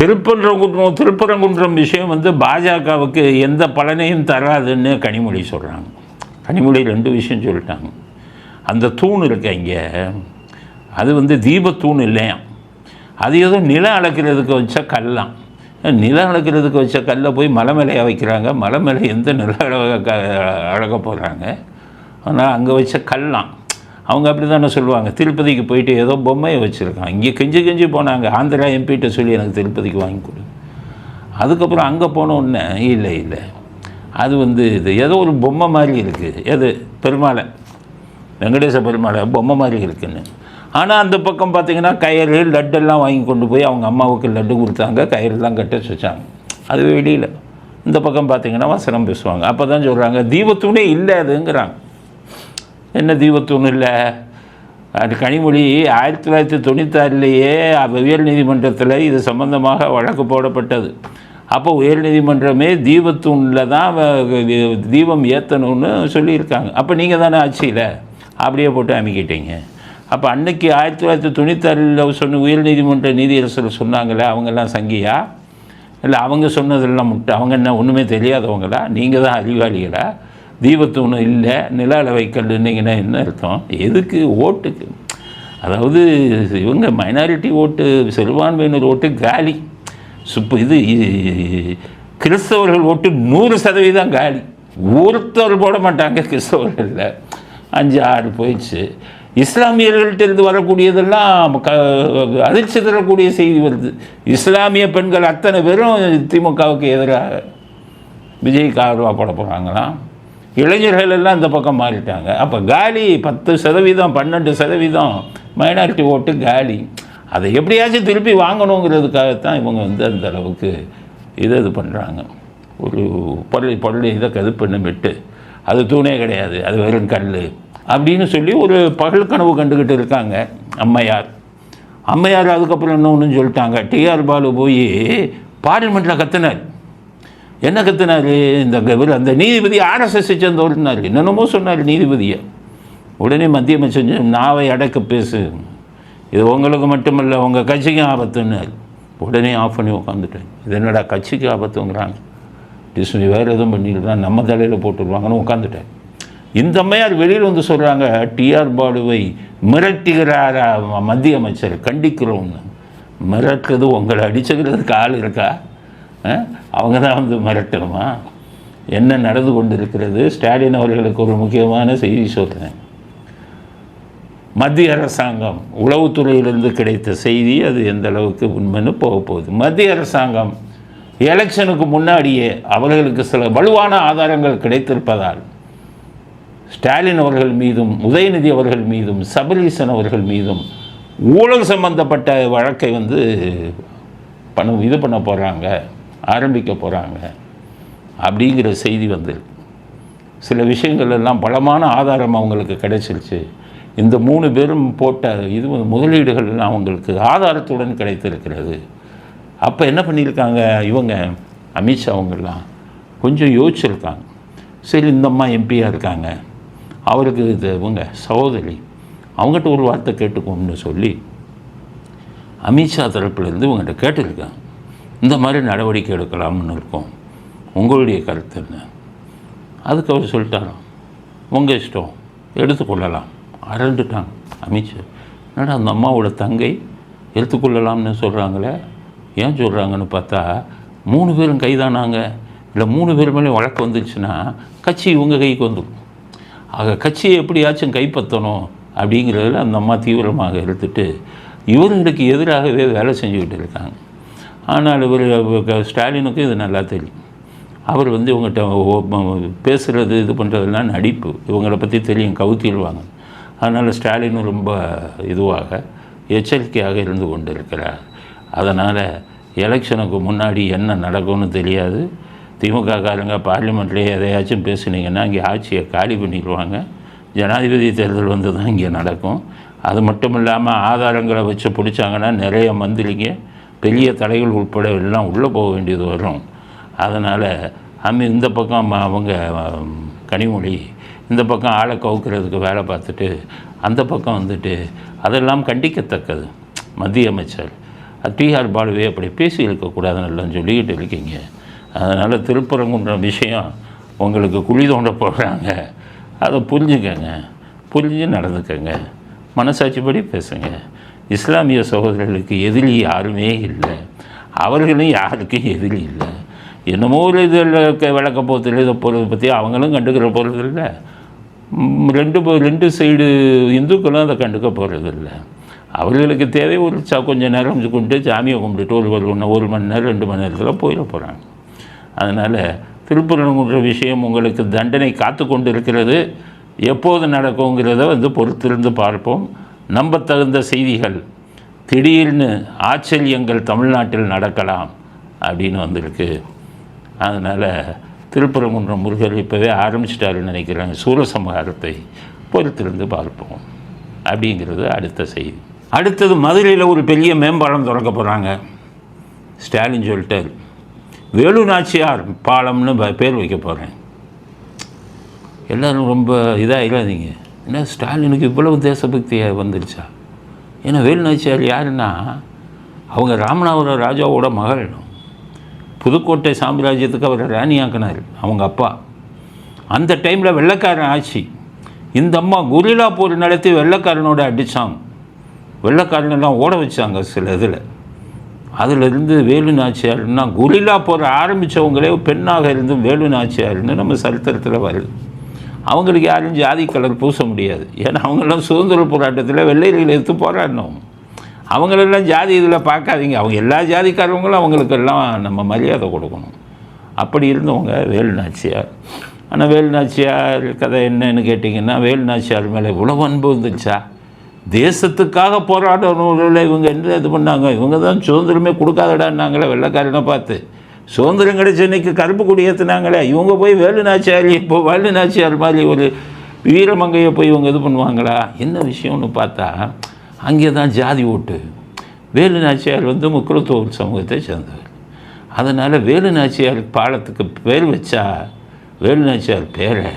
திருப்பரங்குன்றம் திருப்பரங்குன்றம் விஷயம் வந்து பாஜகவுக்கு எந்த பலனையும் தராதுன்னு கனிமொழி சொல்கிறாங்க கனிமொழி ரெண்டு விஷயம் சொல்லிட்டாங்க. அந்த தூண் இருக்க இங்கே அது வந்து தீபத்தூண் இல்லையா? அது ஏதோ நிலம் அளக்கிறதுக்கு வச்ச கல்லாம். நிலம் அளக்கிறதுக்கு வச்ச கல்லை போய் மலை மேலையாக வைக்கிறாங்க. மலை மேலே எந்த நில அளக அழக போடுறாங்க. ஆனால் அங்கே வச்ச கல்லாம். அவங்க அப்படி தானே சொல்லுவாங்க? திருப்பதிக்கு போயிட்டு ஏதோ பொம்மையை வச்சுருக்கான். இங்கே கெஞ்சி கெஞ்சி போனாங்க. ஆந்திரா எம்பிகிட்ட சொல்லி எனக்கு திருப்பதிக்கு வாங்கி கொடு. அதுக்கப்புறம் அங்கே போன இல்லை இல்லை. அது வந்து இது ஏதோ ஒரு பொம்மை மாதிரி இருக்குது எது? பெருமாளை. வெங்கடேச பெருமாளை பொம்மை மாதிரி இருக்குன்னு. ஆனால் அந்த பக்கம் பார்த்தீங்கன்னா கயிறு லட்டெல்லாம் வாங்கி கொண்டு போய் அவங்க அம்மாவுக்கு லட்டு கொடுத்தாங்க. கயிறுலாம் கட்ட வச்சாங்க. அது வெளியில். இந்த பக்கம் பார்த்தீங்கன்னா வசனம் பேசுவாங்க. அப்போ தான் சொல்கிறாங்க தீபத்தூணே இல்லை அதுங்கிறாங்க. என்ன தீபத்தூண் இல்லை? அது கனிமொழி ஆயிரத்தி தொள்ளாயிரத்தி தொண்ணூத்தாறிலேயே உயர் நீதிமன்றத்தில் இது சம்பந்தமாக வழக்கு போடப்பட்டது. அப்போ உயர் நீதிமன்றமே தீபத்தூணில் தான் தீபம் ஏற்றணும்னு சொல்லியிருக்காங்க. அப்போ நீங்கள் தானே ஆட்சியில்? அப்படியே போட்டு அமைக்கிட்டீங்க. அப்போ அன்னைக்கு ஆயிரத்தி தொள்ளாயிரத்தி தொண்ணூத்தாறில் சொன்ன உயர் நீதிமன்ற நீதியரசர் சொன்னாங்களே அவங்கெல்லாம் சங்கியா? இல்லை அவங்க சொன்னதெல்லாம் முட்டை அவங்க என்ன ஒன்றுமே தெரியாதவங்களா? நீங்கள் தான் அறிவாளிகளா? தீபத்தூணு இல்லை நில அளவை என்ன அர்த்தம்? எதுக்கு ஓட்டுக்கு? அதாவது இவங்க மைனாரிட்டி ஓட்டு சிறுபான்மையினர் ஓட்டு காலி. சுப்பு இது கிறிஸ்தவர்கள் ஓட்டு நூறு சதவீதம் காலி. ஒருத்தர் போட மாட்டாங்க கிறிஸ்தவர்களில். அஞ்சு ஆறு போயிடுச்சு. இஸ்லாமியர்கள்ட்ட இருந்து வரக்கூடியதெல்லாம் க அதிர்ச்சி தரக்கூடிய செய்தி வருது. இஸ்லாமிய பெண்கள் அத்தனை பேரும் திமுகவுக்கு எதிராக விஜய்க்கு ஆதரவாக போட போகிறாங்களாம் இளைஞர்கள் எல்லாம் இந்த பக்கம் மாறிட்டாங்க. அப்போ காலி பத்து சதவீதம் பன்னெண்டு சதவீதம் மைனாரிட்டி ஓட்டு காலி. அதை எப்படியாச்சும் திருப்பி வாங்கணுங்கிறதுக்காகத்தான் இவங்க வந்து அந்த அளவுக்கு இதை இது பண்ணுறாங்க ஒரு பள்ளி பள்ளி இதை கதுப்புன்னு விட்டு அது தூணே கிடையாது அது வெறும் கல் அப்படின்னு சொல்லி ஒரு பகல் கனவு கண்டுக்கிட்டு இருக்காங்க அம்மையார். அம்மையார் அதுக்கப்புறம் இன்னொன்று சொல்லிட்டாங்க. டிஆர் பாலு போய் பார்லிமெண்ட்டில் கத்துனார். என்ன கத்துனாரு? இந்த இவர் அந்த நீதிபதி ஆர்எஸ்எஸ் சேர்ந்தவர்னார். என்னென்னமோ சொன்னார் நீதிபதியை. உடனே மத்திய அமைச்சர் நாவை அடக்க பேசு. இது உங்களுக்கு மட்டுமல்ல உங்கள் கட்சிக்கும் ஆபத்துன்னார். உடனே ஆஃப் பண்ணி உட்காந்துட்டேன் இது என்னடா கட்சிக்கு ஆபத்துங்கிறாங்க. டிஸ்மி வேறு எதுவும் பண்ணிருந்தா நம்ம தலையில் போட்டுருவாங்கன்னு உட்காந்துட்டேன் இந்த அம்மையார் வெளியில் வந்து சொல்கிறாங்க டிஆர் பாலுவை மிரட்டுகிறாரா மத்திய அமைச்சர்? கண்டிக்கிறோம்னு. மிரட்டுறது உங்களை அடிச்சுக்கிறதுக்கு ஆள் இருக்கா? அவங்க தான் வந்து மிரட்டணுமா? என்ன நடந்து கொண்டு இருக்கிறது ஸ்டாலின் அவர்களுக்கு ஒரு முக்கியமான செய்தி சொல்கிறேன் மத்திய அரசாங்கம் உளவுத்துறையிலிருந்து கிடைத்த செய்தி அது எந்த அளவுக்கு உண்மைன்னு போக போகுது. மத்திய அரசாங்கம் எலெக்ஷனுக்கு முன்னாடியே அவர்களுக்கு சில வலுவான ஆதாரங்கள் கிடைத்திருப்பதால் ஸ்டாலின் அவர்கள் மீதும் உதயநிதி அவர்கள் மீதும் சபரீசன் அவர்கள் மீதும் ஊழல் சம்பந்தப்பட்ட வழக்கை வந்து பண்ண இது பண்ண போகிறாங்க ஆரம்பிக்க போகிறாங்க அப்படிங்கிற செய்தி வந்திருக்கு சில விஷயங்கள் எல்லாம் பலமான ஆதாரம் அவங்களுக்கு கிடைச்சிருச்சு. இந்த மூணு பேரும் போட்ட இது முதலீடுகள் எல்லாம் அவங்களுக்கு ஆதாரத்துடன் கிடைத்திருக்கிறது. அப்போ என்ன பண்ணியிருக்காங்க? இவங்க அமித்ஷா அவங்கெல்லாம் கொஞ்சம் யோசிச்சிருக்காங்க. சரி இந்த அம்மா எம்பியாக இருக்காங்க. அவருக்கு இது இவங்க சகோதரி அவங்ககிட்ட ஒரு வார்த்தை கேட்டுக்கோன்னு சொல்லி அமித்ஷா தரப்புலேருந்து இவங்ககிட்ட கேட்டிருக்காங்க. இந்த மாதிரி நடவடிக்கை எடுக்கலாம்னு இருக்கோம். உங்களுடைய கருத்து என்ன? அதுக்கு அவர் சொல்லிட்டாராம் உங்கள் இஷ்டம். எடுத்துக்கொள்ளலாம். அரண்டுட்டாங்க. அமைச்சர் என்னடா அந்த அம்மாவோட தங்கை எடுத்துக்கொள்ளலாம்னு சொல்கிறாங்களே ஏன் சொல்கிறாங்கன்னு பார்த்தா மூணு பேரும் கைதானாங்க. இல்லை மூணு பேர் மேலே வழக்கு வந்துருச்சுன்னா கட்சி இவங்க கைக்கு வந்துடும் ஆக கட்சியை எப்படியாச்சும் கைப்பற்றணும் அப்படிங்கிறதுல அந்த அம்மா தீவிரமாக எடுத்துட்டு இவர்களுக்கு எதிராகவே வேலை செஞ்சுக்கிட்டு இருக்காங்க. ஆனால் இவர் ஸ்டாலினுக்கு இது நல்லா தெரியும். அவர் வந்து இவங்ககிட்ட பேசுகிறது இது பண்ணுறதுலாம் நடிப்பு. இவங்களை பற்றி தெரியும் கவுத்திடுவாங்க அதனால் ஸ்டாலினும் ரொம்ப இதுவாக எச்சரிக்கையாக இருந்து கொண்டு இருக்கிறார் அதனால் எலெக்ஷனுக்கு முன்னாடி என்ன நடக்கும்னு தெரியாது. திமுக காரங்க பார்லிமெண்ட்லேயே எதையாச்சும் பேசுனீங்கன்னா இங்கே ஆட்சியை காலி பண்ணிடுவாங்க. ஜனாதிபதி தேர்தல் வந்து தான் இங்கே நடக்கும். அது மட்டும் இல்லாமல் ஆதாரங்களை வச்சு பிடிச்சாங்கன்னா நிறைய மந்திரிங்க பெரிய தடைகள் உட்பட எல்லாம் உள்ளே போக வேண்டியது வரும். அதனால் அந்த இந்த பக்கம் அவங்க கனிமொழி இந்த பக்கம் ஆளை கவுக்கிறதுக்கு வேலை பார்த்துட்டு அந்த பக்கம் வந்துட்டு அதெல்லாம் கண்டிக்கத்தக்கது. மத்திய அமைச்சர் டிஆர் பாலுவே அப்படி பேசி இருக்கக்கூடாதுன்னு எல்லாம் சொல்லிக்கிட்டு இருக்கீங்க. அதனால் திருப்பரங்குன்ற விஷயம் உங்களுக்கு குழி தோண்ட போடுறாங்க. அதை புரிஞ்சுக்கங்க. புரிஞ்சு நடந்துக்கங்க. மனசாட்சிப்படி பேசுங்க. இஸ்லாமிய சகோதரர்களுக்கு எதிரி யாருமே இல்லை. அவர்களும் யாருக்கும் எதிரி இல்லை. என்னமோ ஒரு இதில் விளக்க போகிறது இதை போகிறத பற்றி அவங்களும் கண்டுக்கிற போகிறது இல்லை ரெண்டு ரெண்டு சைடு இந்துக்களும் அதை கண்டுக்க போகிறது இல்லை அவர்களுக்கு தேவை ஒரு ச கொஞ்சம் நேரம் கொண்டு சாமியை கும்பிட்டுட்டு ஒரு ஒரு ஒன்று ஒரு மணி நேரம் ரெண்டு மணி நேரத்தில் போயிட போகிறாங்க அதனால் திருப்பரங்குன்ற விஷயம் உங்களுக்கு தண்டனை காத்து கொண்டு இருக்கிறது எப்போது நடக்குங்கிறத வந்து பொறுத்திருந்து பார்ப்போம். நம்பத்தகுந்த செய்திகள் திடீர்னு ஆச்சரியங்கள் தமிழ்நாட்டில் நடக்கலாம் அப்படின்னு வந்திருக்கு. அதனால் திருப்பரங்குன்றம் முருகர் இப்போவே ஆரம்பிச்சிட்டாருன்னு நினைக்கிறாங்க சூரசம்ஹாரத்தை பொறுத்திருந்து பார்ப்போம் அப்படிங்கிறது அடுத்த செய்தி. அடுத்தது மதுரையில் ஒரு பெரிய மேம்பாலம் திறக்க போகிறாங்க ஸ்டாலின் சொல்லிட்டார் வேலு நாச்சியார் பாலம்னு ப- பேர் வைக்க போகிறேன் எல்லோரும் ரொம்ப இதாக இல்லாதீங்க என்ன ஸ்டாலினுக்கு இவ்வளவு தேசபக்தியாக வந்துருச்சா? ஏன்னா வேலுநாச்சியார் யாருன்னா அவங்க ராமநாதபுரம் ராஜாவோட மகள். புதுக்கோட்டை சாம்ராஜ்யத்துக்கு அவரை ராணியாக்கினார் அவங்க அப்பா. அந்த டைமில் வெள்ளக்காரன் ஆட்சி. இந்த அம்மா குரிலா போர் நடத்தி வெள்ளக்காரனோட அடித்தாங்க வெள்ளக்காரனெல்லாம் ஓட வச்சாங்க சில இதில். அதிலிருந்து வேலு நாச்சியார்னா குரிலா போர் ஆரம்பித்தவங்களே பெண்ணாக இருந்தும் வேலு நாச்சியார்னு நம்ம சரித்திரத்தில் வருது. அவங்களுக்கு யாரும் ஜாதி கலர் பூச முடியாது. ஏன்னா அவங்கெல்லாம் சுதந்திர போராட்டத்தில் வெள்ளையர்களை எடுத்து போராடினோம் அவங்களெல்லாம் ஜாதி இதில் பார்க்காதீங்க. அவங்க எல்லா ஜாதிக்காரவங்களும் அவங்களுக்கெல்லாம் நம்ம மரியாதை கொடுக்கணும். அப்படி இருந்தவங்க வேலு நாச்சியார். ஆனால் வேலுநாச்சியார் கதை என்னன்னு கேட்டிங்கன்னா வேலு நாச்சியார் மேலே இவ்வளோ அன்பு வந்துச்சா? தேசத்துக்காக போராடணும்ல இவங்க என்ன இது பண்ணாங்க? இவங்க தான் சுதந்திரமே கொடுக்காதடான்னாங்களே வெள்ளைக்காரனை பார்த்து. சுதந்திரம் கிடைச்ச இன்னைக்கு கருப்பு கொடி ஏற்றுனாங்களே இவங்க போய் வேலுநாச்சியார் இப்போ வேலுநாச்சியார் மாதிரி ஒரு வீரமங்கையை போய் இவங்க இது பண்ணுவாங்களா? என்ன விஷயம்னு பார்த்தா அங்கே தான் ஜாதி ஓட்டு. வேலு நாச்சியார் வந்து முக்குலத்தோர் சமூகத்தை சேர்ந்தவர். அதனால் வேலு நாச்சியார் பாலத்துக்கு பேர் வச்சா வேலு நாச்சியார் பேரை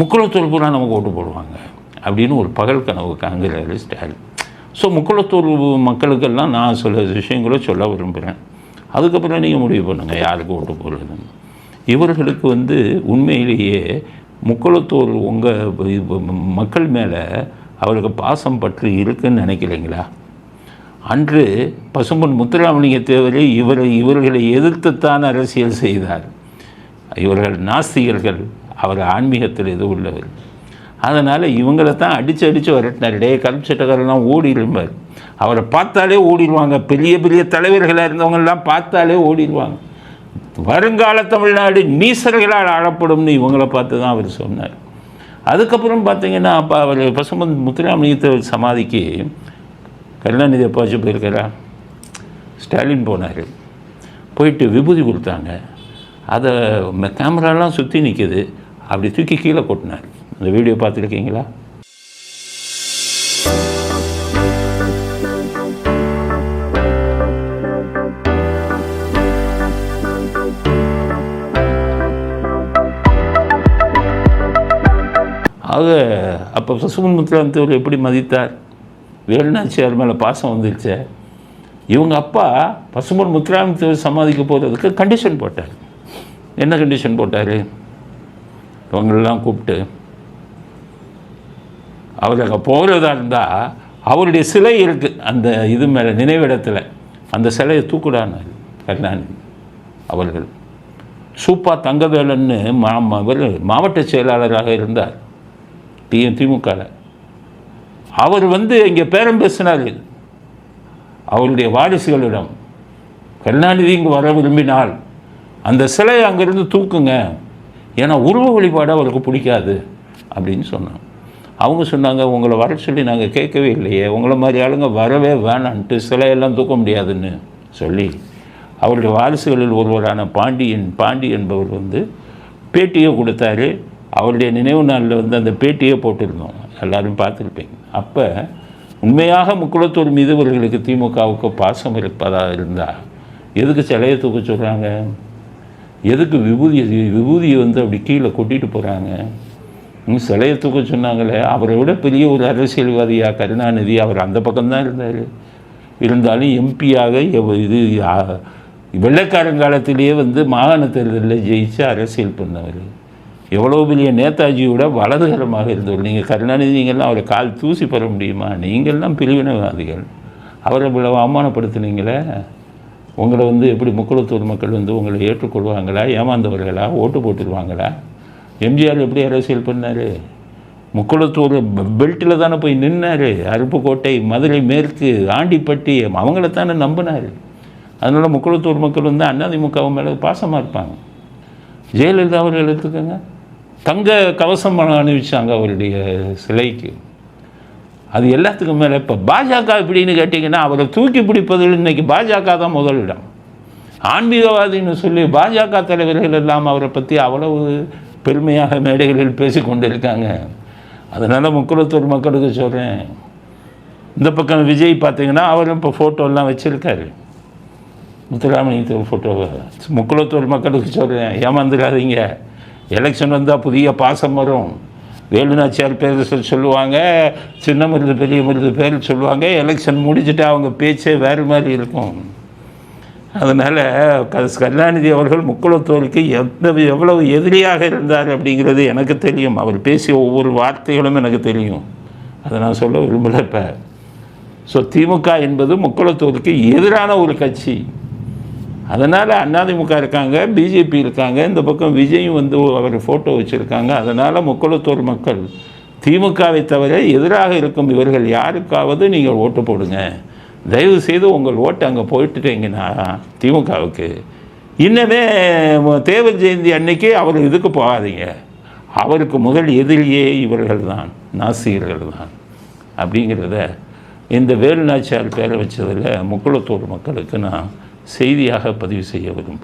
முக்குளத்தூர் பூரா நமக்கு ஓட்டு போடுவாங்க அப்படின்னு ஒரு பகல் கனவு காண்கிறாரு ஸ்டாலின். ஸோ முக்குளத்தூர் மக்களுக்கெல்லாம் நான் சில விஷயங்களை சொல்ல விரும்புகிறேன் அதுக்கப்புறம் நீங்கள் முடிவு பண்ணுங்கள் யாருக்கு ஓட்டு போடுறதுன்னு. இவர்களுக்கு வந்து உண்மையிலேயே முக்களத்தோர் உங்கள் மக்கள் மேலே அவருக்கு பாசம் பற்றி இருக்குன்னு நினைக்கிறீங்களா? அன்று பசும்பொன் முத்துராமலிங்க தேவரே இவரை இவர்களை எதிர்த்துத்தான் அரசியல் செய்தார். இவர்கள் நாஸ்திகர்கள் அவர் ஆன்மீகத்தில் எதுவும் உள்ளவர். அதனால் இவங்களை தான் அடித்து அடித்து வரட்டினார். டே கருப்பு சட்டக்காரெல்லாம் ஓடிடும்பார் அவரை பார்த்தாலே ஓடிடுவாங்க. பெரிய பெரிய தலைவர்களாக இருந்தவங்கெல்லாம் பார்த்தாலே ஓடிடுவாங்க. வருங்கால தமிழ்நாடு நீசர்களால் ஆளப்படும்னு இவங்களை பார்த்து தான் அவர் சொன்னார். அதுக்கப்புறம் பார்த்தீங்கன்னா அப்போ அவர் பசும்பொன் முத்துராமலிங்க சமாதிக்கு கருணாநிதி அப்பாச்சும் போயிருக்கிறா ஸ்டாலின் போனார். போயிட்டு விபூதி கொடுத்தாங்க. அதை கேமராலாம் சுற்றி நிற்கிது அப்படி தூக்கி கீழே கொட்டினார். அந்த வீடியோ பார்த்துருக்கீங்களா? ஆக அப்போ பசுமன் முத்துராமத்தவர் எப்படி மதித்தார்? வேலுநாச்சியார் மேலே பாசம் வந்துருச்சு. இவங்க அப்பா பசுமன் முத்துராமத்தவர் சமாதிக்க போகிறதுக்கு கண்டிஷன் போட்டார். என்ன கண்டிஷன் போட்டார்? இவங்களெல்லாம் கூப்பிட்டு அவர் அங்கே போகிறதா இருந்தால் அவருடைய சிலை இருக்குது அந்த இது மேலே நினைவிடத்தில். அந்த சிலையை தூக்குடானார் கருணாநிதி அவர்கள். சூப்பா தங்கவேலன்னு மா இவர் மாவட்ட செயலாளராக இருந்தார். டிஎம் திமுகவில் அவர் வந்து இங்கே பேரம் பேசினார். அவருடைய வாரிசுகளிடம் கருணாநிதி இங்கே வர விரும்பினால் அந்த சிலையை அங்கேருந்து தூக்குங்க. ஏன்னா உருவ வழிபாடு அவருக்கு பிடிக்காது. அப்படின்னு சொன்னான் அவங்க சொன்னாங்க உங்களை வர சொல்லி நாங்கள் கேட்கவே இல்லையே. உங்களை மாதிரி ஆளுங்க வரவே வேணான்ட்டு சிலையெல்லாம் தூக்க முடியாதுன்னு சொல்லி அவருடைய வாரிசுகளில் ஒருவரான பாண்டியன் பாண்டி என்பவர் வந்து பேட்டியை கொடுத்தாரு. அவருடைய நினைவு நாளில் வந்து அந்த பேட்டியை போட்டிருந்தோம். எல்லோரும் பார்த்துருப்பீங்க. அப்போ உண்மையாக முக்குளத்தூர் மீது இவர்களுக்கு திமுகவுக்கு பாசம் இருப்பதாக இருந்தால் எதுக்கு சிலையை தூக்க சொல்கிறாங்க எதுக்கு விபூதி விபூதியை வந்து அப்படி கீழே கொட்டிட்டு போகிறாங்க சிலையை தூக்க சொன்னாங்களே அவரை விட பெரிய ஒரு அரசியல்வாதியாக கருணாநிதி அவர் அந்த பக்கம்தான் இருந்தார். இருந்தாலும் எம்பியாக இது வெள்ளைக்காரங்காலத்திலேயே வந்து மாகாண தேர்தலில் ஜெயிச்சு அரசியல் பண்ணவர். எவ்வளோ பெரிய நேதாஜியோட வலதுகரமாக இருந்தவர். நீங்கள் கருணாநிதி நீங்கள்லாம் அவரை கால் தூசி பெற முடியுமா? நீங்கள்லாம் பிரிவினைவாதிகள். அவரை இவ்வளவு அவமானப்படுத்துனீங்களே. உங்களை வந்து எப்படி முக்குளத்தூர் மக்கள் வந்து உங்களை ஏற்றுக்கொள்வாங்களா? ஏமாந்தவர்களா? ஓட்டு போட்டுருவாங்களா? எம்ஜிஆர் எப்படி அரசியல் பண்ணார்? முக்குளத்தூர் பெல்ட்டில் தானே போய் நின்னார். அருப்புக்கோட்டை மதுரை மேற்கு ஆண்டிப்பட்டி அவங்கள தானே நம்பினார். அதனால் முக்குளத்தூர் மக்கள் வந்து அதிமுக மேலே பாசமாக இருப்பாங்க. ஜெயலலிதா அவர்கள் எடுத்துக்கோங்க. தங்க கவசம் அணிவிச்சாங்க அவருடைய சிலைக்கு. அது எல்லாத்துக்கும் மேலே இப்போ பாஜக எப்படின்னு கேட்டிங்கன்னா அவரை தூக்கி பிடிப்பதில் இன்றைக்கி பாஜக தான் முதலிடம் ஆன்மீகவாதின்னு சொல்லி பாஜக தலைவர்கள் எல்லாம் அவரை பற்றி அவ்வளவு பெருமையாக மேடைகளில் பேசி கொண்டிருக்காங்க அதனால் முக்குளத்தூர் மக்களுக்கு சொல்கிறேன் இந்த பக்கம் விஜய் பார்த்தீங்கன்னா அவரும் இப்போ ஃபோட்டோலாம் வச்சுருக்காரு. முத்துராமலிங்கத்தூர் ஃபோட்டோவை முக்குளத்தூர் மக்களுக்கு சொல்கிறேன் ஏமாந்துடாதீங்க. எலெக்ஷன் வந்தால் புதிய பாசம் வரும். வேலுநாச்சியார் பேர் சொல்லுவாங்க. சின்ன மருது பெரிய மருது பேர் சொல்லுவாங்க. எலெக்ஷன் முடிச்சுட்டு அவங்க பேச்சே வேறு மாதிரி இருக்கும். அதனால் கருணாநிதி அவர்கள் முக்குளத்தோருக்கு எந்த எவ்வளவு எதிரியாக இருந்தார் அப்படிங்கிறது எனக்கு தெரியும். அவர் பேசிய ஒவ்வொரு வார்த்தைகளும் எனக்கு தெரியும். அதை நான் சொல்ல விரும்பலை இப்போ. ஸோ திமுக என்பது முக்குளத்தோருக்கு எதிரான ஒரு கட்சி. அதனால் அதிமுக இருக்காங்க பிஜேபி இருக்காங்க இந்த பக்கம் விஜயும் வந்து அவர் ஃபோட்டோ வச்சுருக்காங்க. அதனால் முக்குளத்தூர் மக்கள் திமுகவை தவிர எதிராக இருக்கும் இவர்கள் யாருக்காவது நீங்கள் ஓட்டு போடுங்க. தயவு செய்து உங்கள் ஓட்டு அங்கே போயிட்டுட்டீங்கன்னா திமுகவுக்கு. இன்னமே தேவர் ஜெயந்தி அன்னைக்கு அவர் இதுக்கு போகாதீங்க. அவருக்கு முதல் எதிரியே இவர்கள் தான் நாசிகர்கள் தான் அப்படிங்கிறத இந்த வேலுநாச்சியார் பேரை வச்சதில் முக்குளத்தூர் மக்களுக்கு நான் செய்தியாக பதிவு செய்ய விரும்புகிறேன்.